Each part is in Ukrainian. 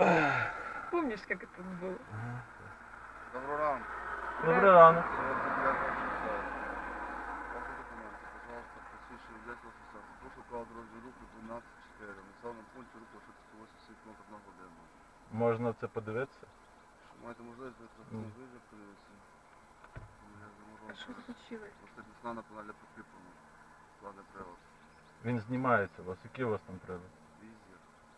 Помнишь, как это было? Доброго ранку. Добрий ранок. Прошу право дорожнього руху 12.4. Населеному пункті руху швидкості 80 км на годину. Можна це подивитися? Що маєте можливість ви Мгм. виїжджати, подивитися? А сказати. случилось? Просто весна на панелі прикріплено. Складний привод. Він знімається у вас. Який у вас там привод?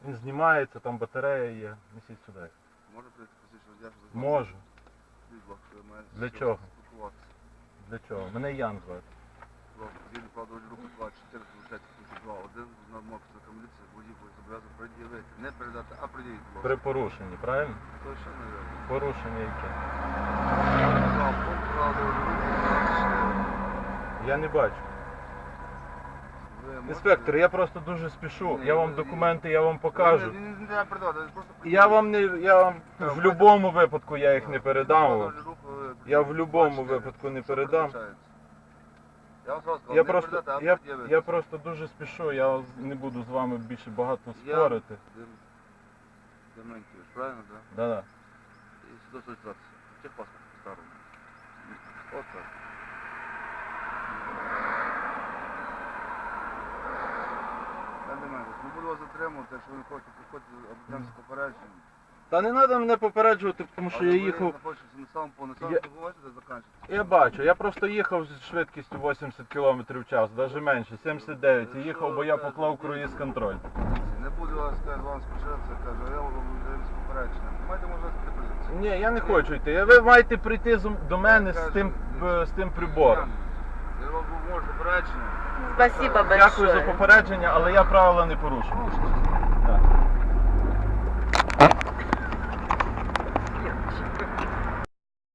Він знімається, там батарея є. Несіть сюди. Може прийти водія, що Можу. Для чого? Для чого? Мене Ян звати. Згідно правил дорожнього руху 24 получається 2. Один на мокриця міліції водій буде зобов'язаний пред'явити. Не передати, а пред'явити. При порушенні, правильно? Не вірно? Порушення яке? Так, пункт правил дорожнього руху 24. Я не бачу. Інспектор, я просто дуже спішу. Я вам документи, я вам покажу. Не, треба передавати, просто Я вам не. Я вам в будь-якому випадку я їх не передам. вам. ви- Я в будь-якому випадку не передам. Я вам зразу сказав, Я не просто, передати, а я, пред'явити. я просто дуже спішу, я не буду з вами більше багато Я- спорити. Дем- Дементьєвич, правильно, так? Да-да. І сюди реєстрація. Техпаспорт старому. От так. Я не мене, вас якщо ви не хочете приходити обдемся попередження. Та не треба мене попереджувати, тому що я їхав. по Я-. Я бачу, я просто їхав з швидкістю 80 км в час, навіть менше, 79. І їхав, бо я поклав круїз контроль. Не буду вас, каже, вам спішатися, кажу, я вам даю з попередженням. Маєте можливість припинитися. Ні, я не хочу йти. Ви маєте прийти з- до мене з тим, е, з тим прибором. Спасибо большое. Дякую за попередження, але я правила не порушую.